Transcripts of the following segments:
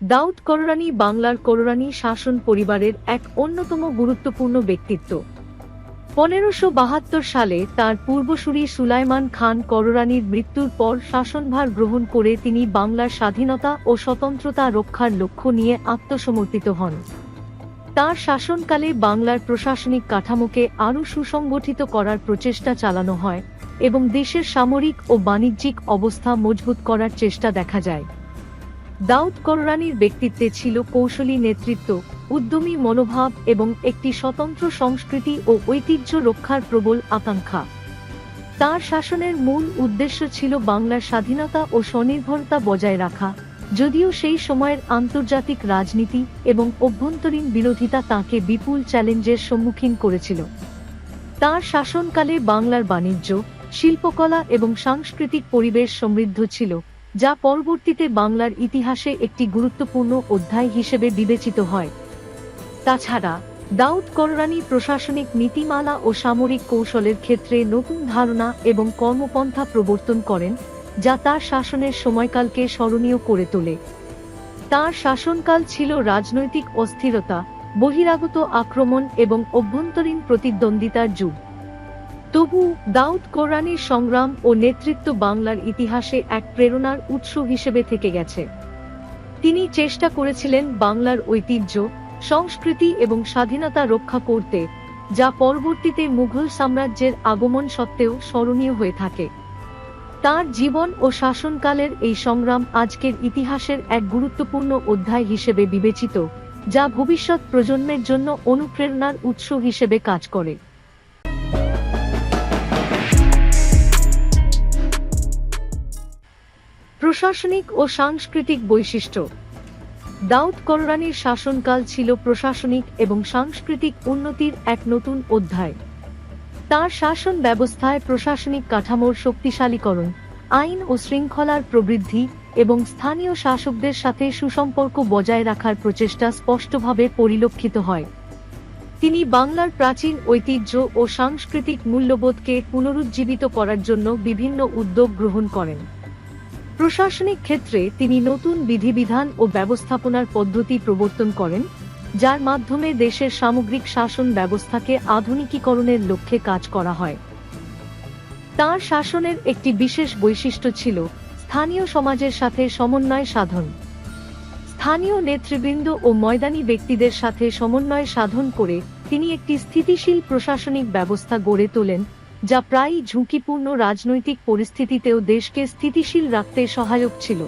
দাউদ কররানী বাংলার কররানী শাসন পরিবারের এক অন্যতম গুরুত্বপূর্ণ ব্যক্তিত্ব। পনেরোশো বাহাত্তর সালে তার পূর্বসূরি সুলাইমান খান কররানীর মৃত্যুর পর শাসনভার গ্রহণ করে তিনি বাংলার স্বাধীনতা ও স্বতন্ত্রতা রক্ষার লক্ষ্য নিয়ে আত্মসমর্পিত হন। তার শাসনকালে বাংলার প্রশাসনিক কাঠামোকে আরও সুসংগঠিত করার প্রচেষ্টা চালানো হয় এবং দেশের সামরিক ও বাণিজ্যিক অবস্থা মজবুত করার চেষ্টা দেখা যায়। দাউদ কররানির ব্যক্তিত্বে ছিল কৌশলী নেতৃত্ব, উদ্যমী মনোভাব এবং একটি স্বতন্ত্র সংস্কৃতি ও ঐতিহ্য রক্ষার প্রবল আকাঙ্ক্ষা। তার শাসনের মূল উদ্দেশ্য ছিল বাংলার স্বাধীনতা ও স্বনির্ভরতা বজায় রাখা, যদিও সেই সময়ের আন্তর্জাতিক রাজনীতি এবং অভ্যন্তরীণ বিরোধিতা তাঁকে বিপুল চ্যালেঞ্জের সম্মুখীন করেছিল। তার শাসনকালে বাংলার বাণিজ্য, শিল্পকলা এবং সাংস্কৃতিক পরিবেশ সমৃদ্ধ ছিল। যা পরবর্তীতে বাংলার ইতিহাসে একটি গুরুত্বপূর্ণ অধ্যায় হিসেবে বিবেচিত হয়। তাছাড়া, দাউদ কররানী প্রশাসনিক নীতিমালা ও সামরিক কৌশলের ক্ষেত্রে নতুন ধারণা এবং কর্মপন্থা প্রবর্তন করেন, যা তার শাসনের সময়কালকে স্মরণীয় করে তোলে। তার শাসনকাল ছিল রাজনৈতিক অস্থিরতা, বহিরাগত আক্রমণ এবং অভ্যন্তরীণ প্রতিদ্বন্দ্বিতার যুগ। তবু দাউদ কোরআনের সংগ্রাম ও নেতৃত্ব বাংলার ইতিহাসে এক প্রেরণার উৎস হিসেবে থেকে গেছে। তিনি চেষ্টা করেছিলেন বাংলার ঐতিহ্য, সংস্কৃতি এবং স্বাধীনতা রক্ষা করতে, যা পরবর্তীতে মুঘল সাম্রাজ্যের আগমন সত্ত্বেও স্মরণীয় হয়ে থাকে। তার জীবন ও শাসনকালের এই সংগ্রাম আজকের ইতিহাসের এক গুরুত্বপূর্ণ অধ্যায় হিসেবে বিবেচিত, যা ভবিষ্যৎ প্রজন্মের জন্য অনুপ্রেরণার উৎস হিসেবে কাজ করে। প্রশাসনিক ও সাংস্কৃতিক বৈশিষ্ট্য। দাউদ কররানীর শাসনকাল ছিল প্রশাসনিক এবং সাংস্কৃতিক উন্নতির এক নতুন অধ্যায়। তার শাসন ব্যবস্থায় প্রশাসনিক কাঠামোর শক্তিশালীকরণ, আইন ও শৃঙ্খলার প্রবৃদ্ধি এবং স্থানীয় শাসকদের সাথে সুসম্পর্ক বজায় রাখার প্রচেষ্টা স্পষ্টভাবে পরিলক্ষিত হয়। তিনি বাংলার প্রাচীন ঐতিহ্য ও সাংস্কৃতিক মূল্যবোধকে পুনরুজ্জীবিত করার জন্য বিভিন্ন উদ্যোগ গ্রহণ করেন। প্রশাসনিক ক্ষেত্রে তিনি নতুন বিধিবিধান ও ব্যবস্থাপনার পদ্ধতি প্রবর্তন করেন, যার মাধ্যমে দেশের সামগ্রিক শাসন ব্যবস্থাকে আধুনিকীকরণের লক্ষ্যে কাজ করা হয়। তার শাসনের একটি বিশেষ বৈশিষ্ট্য ছিল স্থানীয় সমাজের সাথে সমন্বয় সাধন। স্থানীয় নেতৃবৃন্দ ও ময়দানি ব্যক্তিদের সাথে সমন্বয় সাধন করে তিনি একটি স্থিতিশীল প্রশাসনিক ব্যবস্থা গড়ে তোলেন যা প্রায়ই ঝুঁকিপূর্ণ রাজনৈতিক পরিস্থিতিতেও দেশকে স্থিতিশীল রাখতে সহায়ক ছিল।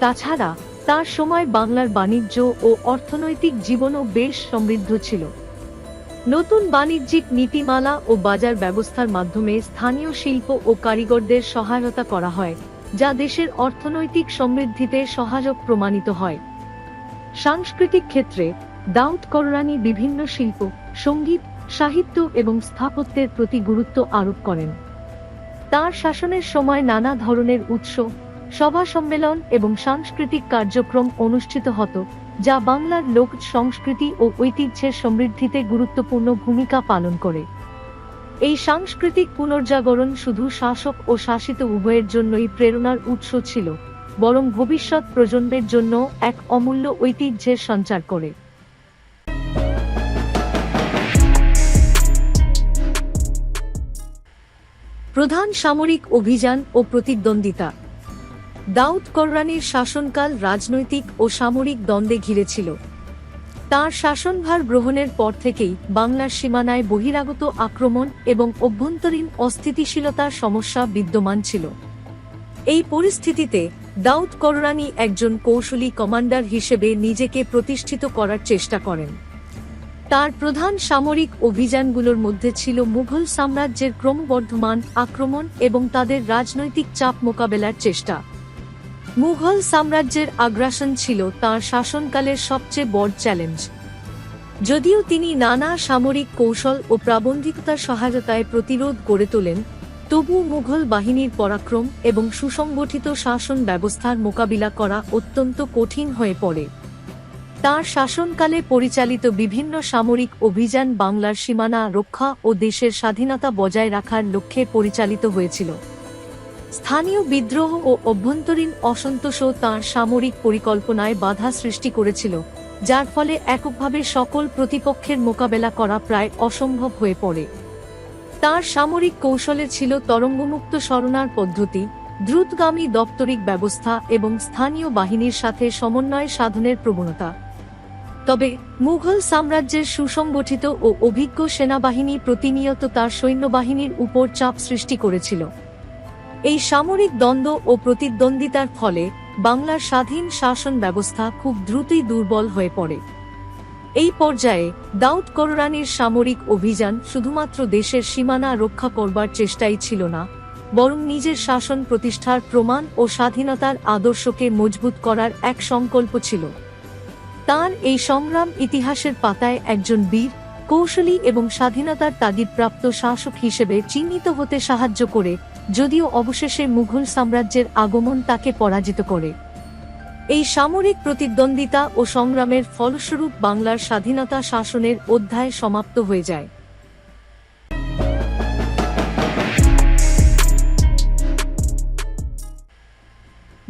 তাছাড়া, তার সময় বাংলার বাণিজ্য ও অর্থনৈতিক জীবনও বেশ সমৃদ্ধ ছিল। নতুন বাণিজ্যিক নীতিমালা ও বাজার ব্যবস্থার মাধ্যমে স্থানীয় শিল্প ও কারিগরদের সহায়তা করা হয়, যা দেশের অর্থনৈতিক সমৃদ্ধিতে সহায়ক প্রমাণিত হয়। সাংস্কৃতিক ক্ষেত্রে দাউদ কররানী বিভিন্ন শিল্প, সংগীত সাহিত্য এবং স্থাপত্যের প্রতি গুরুত্ব আরোপ করেন। তার শাসনের সময় নানা ধরনের উৎস, সভা সম্মেলন এবং সাংস্কৃতিক কার্যক্রম অনুষ্ঠিত হতো, যা বাংলার লোক সংস্কৃতি ও ঐতিহ্যের সমৃদ্ধিতে গুরুত্বপূর্ণ ভূমিকা পালন করে। এই সাংস্কৃতিক পুনর্জাগরণ শুধু শাসক ও শাসিত উভয়ের জন্যই প্রেরণার উৎস ছিল, বরং ভবিষ্যৎ প্রজন্মের জন্য এক অমূল্য ঐতিহ্যের সঞ্চার করে। প্রধান সামরিক অভিযান ও প্রতিদ্বন্দ্বিতা। দাউদ কররানীর শাসনকাল রাজনৈতিক ও সামরিক দ্বন্দ্বে ঘিরেছিল। তার শাসনভার গ্রহণের পর থেকেই বাংলার সীমানায় বহিরাগত আক্রমণ এবং অভ্যন্তরীণ অস্থিতিশীলতার সমস্যা বিদ্যমান ছিল। এই পরিস্থিতিতে দাউদ কররানী একজন কৌশলী কমান্ডার হিসেবে নিজেকে প্রতিষ্ঠিত করার চেষ্টা করেন। তার প্রধান সামরিক অভিযানগুলোর মধ্যে ছিল মুঘল সাম্রাজ্যের ক্রমবর্ধমান আক্রমণ এবং তাদের রাজনৈতিক চাপ মোকাবেলার চেষ্টা। মুঘল সাম্রাজ্যের আগ্রাসন ছিল তার শাসনকালের সবচেয়ে বড় চ্যালেঞ্জ। যদিও তিনি নানা সামরিক কৌশল ও প্রাবন্ধিকতার সহায়তায় প্রতিরোধ গড়ে তোলেন তবু মুঘল বাহিনীর পরাক্রম এবং সুসংগঠিত শাসন ব্যবস্থার মোকাবিলা করা অত্যন্ত কঠিন হয়ে পড়ে। তার শাসনকালে পরিচালিত বিভিন্ন সামরিক অভিযান বাংলার সীমানা রক্ষা ও দেশের স্বাধীনতা বজায় রাখার লক্ষ্যে পরিচালিত হয়েছিল। স্থানীয় বিদ্রোহ ও অভ্যন্তরীণ অসন্তোষও তাঁর সামরিক পরিকল্পনায় বাধা সৃষ্টি করেছিল, যার ফলে এককভাবে সকল প্রতিপক্ষের মোকাবেলা করা প্রায় অসম্ভব হয়ে পড়ে। তার সামরিক কৌশলে ছিল তরঙ্গমুক্ত সরণার পদ্ধতি, দ্রুতগামী দপ্তরিক ব্যবস্থা এবং স্থানীয় বাহিনীর সাথে সমন্বয় সাধনের প্রবণতা। তবে মুঘল সাম্রাজ্যের সুসংগঠিত ও অভিজ্ঞ সেনাবাহিনী প্রতিনিয়ত তার সৈন্যবাহিনীর উপর চাপ সৃষ্টি করেছিল। এই সামরিক দ্বন্দ্ব ও প্রতিদ্বন্দ্বিতার ফলে বাংলার স্বাধীন শাসন ব্যবস্থা খুব দ্রুতই দুর্বল হয়ে পড়ে। এই পর্যায়ে দাউদ কররানির সামরিক অভিযান শুধুমাত্র দেশের সীমানা রক্ষা করবার চেষ্টাই ছিল না, বরং নিজের শাসন প্রতিষ্ঠার প্রমাণ ও স্বাধীনতার আদর্শকে মজবুত করার এক সংকল্প ছিল। তার এই সংগ্রাম ইতিহাসের পাতায় একজন বীর, কৌশলী এবং স্বাধীনতার তাগিদপ্রাপ্ত শাসক হিসেবে চিহ্নিত হতে সাহায্য করে, যদিও অবশেষে মুঘল সাম্রাজ্যের আগমন তাকে পরাজিত করে। এই সামরিক প্রতিদ্বন্দ্বিতা ও সংগ্রামের ফলস্বরূপ বাংলার স্বাধীনতা শাসনের অধ্যায় সমাপ্ত হয়ে যায়।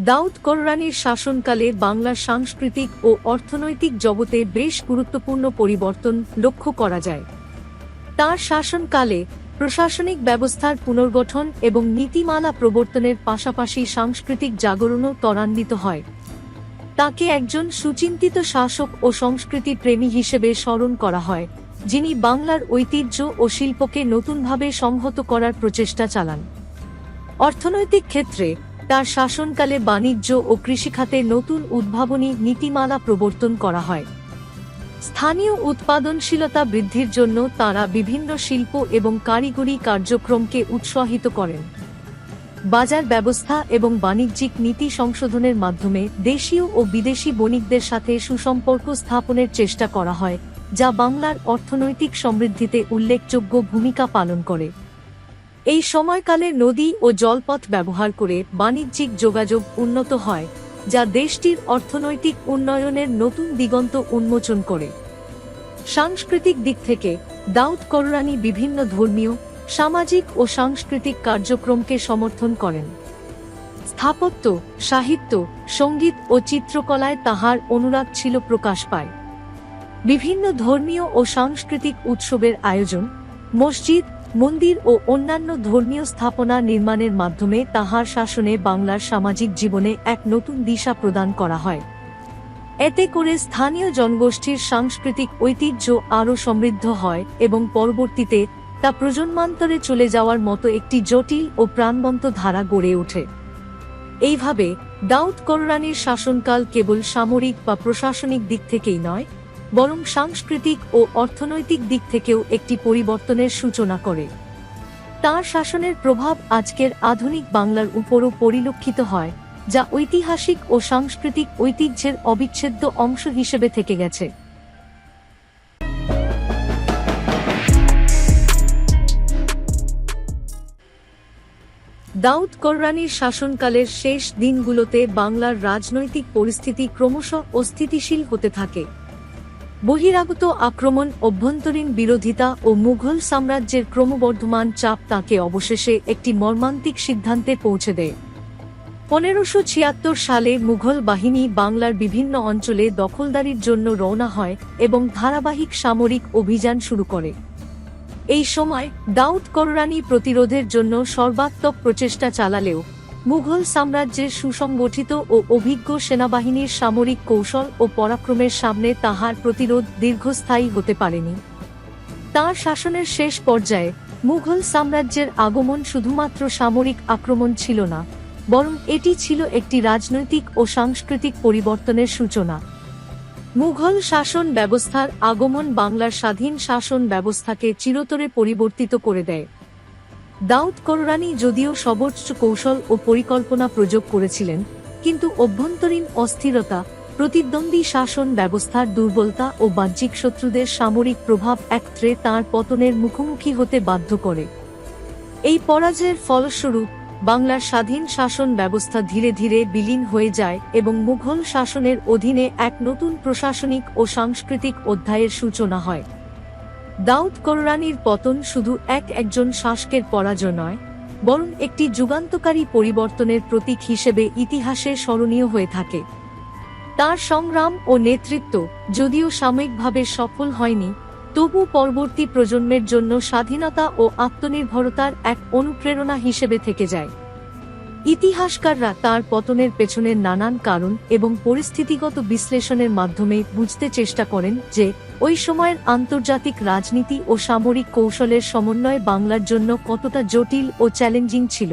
দাউদ কররানির শাসনকালে বাংলার সাংস্কৃতিক ও অর্থনৈতিক জগতে বেশ গুরুত্বপূর্ণ পরিবর্তন লক্ষ্য করা যায়। তার শাসনকালে প্রশাসনিক ব্যবস্থার পুনর্গঠন এবং নীতিমালা প্রবর্তনের পাশাপাশি সাংস্কৃতিক জাগরণও ত্বরান্বিত হয়। তাকে একজন সুচিন্তিত শাসক ও সংস্কৃতি প্রেমী হিসেবে স্মরণ করা হয়, যিনি বাংলার ঐতিহ্য ও শিল্পকে নতুনভাবে সংহত করার প্রচেষ্টা চালান। অর্থনৈতিক ক্ষেত্রে তার শাসনকালে বাণিজ্য ও কৃষিখাতে নতুন উদ্ভাবনী নীতিমালা প্রবর্তন করা হয়। স্থানীয় উৎপাদনশীলতা বৃদ্ধির জন্য তারা বিভিন্ন শিল্প এবং কারিগরি কার্যক্রমকে উৎসাহিত করেন। বাজার ব্যবস্থা এবং বাণিজ্যিক নীতি সংশোধনের মাধ্যমে দেশীয় ও বিদেশি বণিকদের সাথে সুসম্পর্ক স্থাপনের চেষ্টা করা হয়, যা বাংলার অর্থনৈতিক সমৃদ্ধিতে উল্লেখযোগ্য ভূমিকা পালন করে। এই সময়কালে নদী ও জলপথ ব্যবহার করে বাণিজ্যিক যোগাযোগ উন্নত হয়, যা দেশটির অর্থনৈতিক উন্নয়নের নতুন দিগন্ত উন্মোচন করে। সাংস্কৃতিক দিক থেকে, দাউদ কররানি বিভিন্ন ধর্মীয়, সামাজিক ও সাংস্কৃতিক কার্যক্রমকে সমর্থন করেন। স্থাপত্য, সাহিত্য, সংগীত ও চিত্রকলায় তাহার অনুরাগ ছিল প্রকাশ পায়। বিভিন্ন ধর্মীয় ও সাংস্কৃতিক উৎসবের আয়োজন, মসজিদ মন্দির ও অন্যান্য ধর্মীয় স্থাপনা নির্মাণের মাধ্যমে তাহার শাসনে বাংলার সামাজিক জীবনে এক নতুন দিশা প্রদান করা হয়। এতে করে স্থানীয় জনগোষ্ঠীর সাংস্কৃতিক ঐতিহ্য আরও সমৃদ্ধ হয় এবং পরবর্তীতে তা প্রজন্মান্তরে চলে যাওয়ার মতো একটি জটিল ও প্রাণবন্ত ধারা গড়ে ওঠে। এইভাবে দাউদ কররানির শাসনকাল কেবল সামরিক বা প্রশাসনিক দিক থেকেই নয় বরং সাংস্কৃতিক ও অর্থনৈতিক দিক থেকেও একটি পরিবর্তনের সূচনা করে। তার শাসনের প্রভাব আজকের আধুনিক বাংলার উপরও পরিলক্ষিত হয়, যা ঐতিহাসিক ও সাংস্কৃতিক ঐতিহ্যের অবিচ্ছেদ্য অংশ হিসেবে থেকে গেছে। দাউদ কররানির শাসনকালের শেষ দিনগুলোতে বাংলার রাজনৈতিক পরিস্থিতি ক্রমশ অস্থিতিশীল হতে থাকে। বহিরাগত আক্রমণ, অভ্যন্তরীণ বিরোধিতা ও মুঘল সাম্রাজ্যের ক্রমবর্ধমান চাপ তাকে অবশেষে একটি মর্মান্তিক সিদ্ধান্তে পৌঁছে দেয়। পনেরোশো ছিয়াত্তর সালে মুঘল বাহিনী বাংলার বিভিন্ন অঞ্চলে দখলদারির জন্য রওনা হয় এবং ধারাবাহিক সামরিক অভিযান শুরু করে। এই সময় দাউদ কররানি প্রতিরোধের জন্য সর্বাত্মক প্রচেষ্টা চালালেও মুঘল সাম্রাজ্যের সুসংগঠিত ও অভিজ্ঞ সেনাবাহিনীর সামরিক কৌশল ও পরাক্রমের সামনে তাহার প্রতিরোধ দীর্ঘস্থায়ী হতে পারেনি। তার শাসনের শেষ পর্যায়ে মুঘল সাম্রাজ্যের আগমন শুধুমাত্র সামরিক আক্রমণ ছিল না, বরং এটি ছিল একটি রাজনৈতিক ও সাংস্কৃতিক পরিবর্তনের সূচনা। মুঘল শাসন ব্যবস্থার আগমন বাংলার স্বাধীন শাসন ব্যবস্থাকে চিরতরে পরিবর্তিত করে দেয়। দাউদ কররানি যদিও সর্বোচ্চ কৌশল ও পরিকল্পনা প্রয়োগ করেছিলেন, কিন্তু অভ্যন্তরীণ অস্থিরতা, প্রতিদ্বন্দ্বী শাসন ব্যবস্থার দুর্বলতা ও বাহ্যিক শত্রুদের সামরিক প্রভাব একত্রে তাঁর পতনের মুখোমুখি হতে বাধ্য করে। এই পরাজয়ের ফলস্বরূপ, বাংলার স্বাধীন শাসন ব্যবস্থা ধীরে ধীরে বিলীন হয়ে যায় এবং মুঘল শাসনের অধীনে এক নতুন প্রশাসনিক ও সাংস্কৃতিক অধ্যায়ের সূচনা হয়। দাউদ কররানির পতন শুধু এক একজন শাসকের পরাজয় নয়, বরং একটি যুগান্তকারী পরিবর্তনের প্রতীক হিসেবে ইতিহাসে স্মরণীয় হয়ে থাকে। তার সংগ্রাম ও নেতৃত্ব যদিও সাময়িকভাবে সফল হয়নি, তবু পরবর্তী প্রজন্মের জন্য স্বাধীনতা ও আত্মনির্ভরতার এক অনুপ্রেরণা হিসেবে থেকে যায়। ইতিহাসকাররা তার পতনের পেছনের নানান কারণ এবং পরিস্থিতিগত বিশ্লেষণের মাধ্যমে বুঝতে চেষ্টা করেন যে, ওই সময়ের আন্তর্জাতিক রাজনীতি ও সামরিক কৌশলের সমন্বয় বাংলার জন্য কতটা জটিল ও চ্যালেঞ্জিং ছিল।